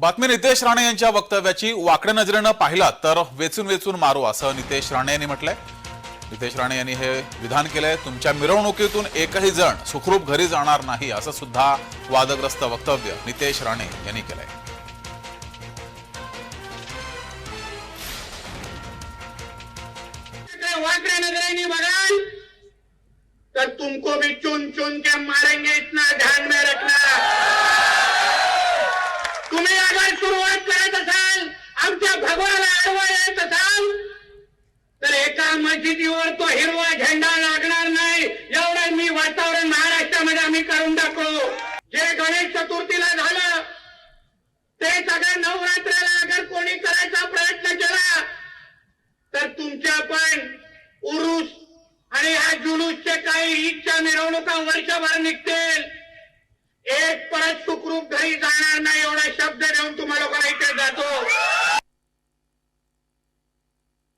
बातमी नितेश राणे यांच्या वक्तव्याची वाकड्या नजरेनं पाहिलात तर वेचून वेचून मारू असं नितेश राणे यांनी म्हटलंय. नितेश राणे यांनी हे विधान केलंय. तुमच्या मिरवणुकीतून एकही जण सुखरूप घरी जाणार नाही असं सुद्धा वादग्रस्त वक्तव्य नितेश राणे यांनी केलंय. वाकड्या नजरेने बघाल? तर तुमको भी चुन चुन के मारेंगे इतना ध्यान में रखना तुम्ही सुरुवात करत असाल आमच्या भगवाला आडवा येत असाल तर एका मशिदीवर तो हिरवा झेंडा लागणार नाही एवढं मी वातावरण महाराष्ट्रामध्ये आम्ही करून दाखवू. जे गणेश चतुर्थीला झालं ते सगळं नवरात्राला अगर कोणी करायचा प्रयत्न केला तर तुमच्या पण उरुस आणि ह्या जुलूसचे काही ईदच्या मिरवणुका वर्षभर निघतील. एक परत सुखरूप घरी जाणार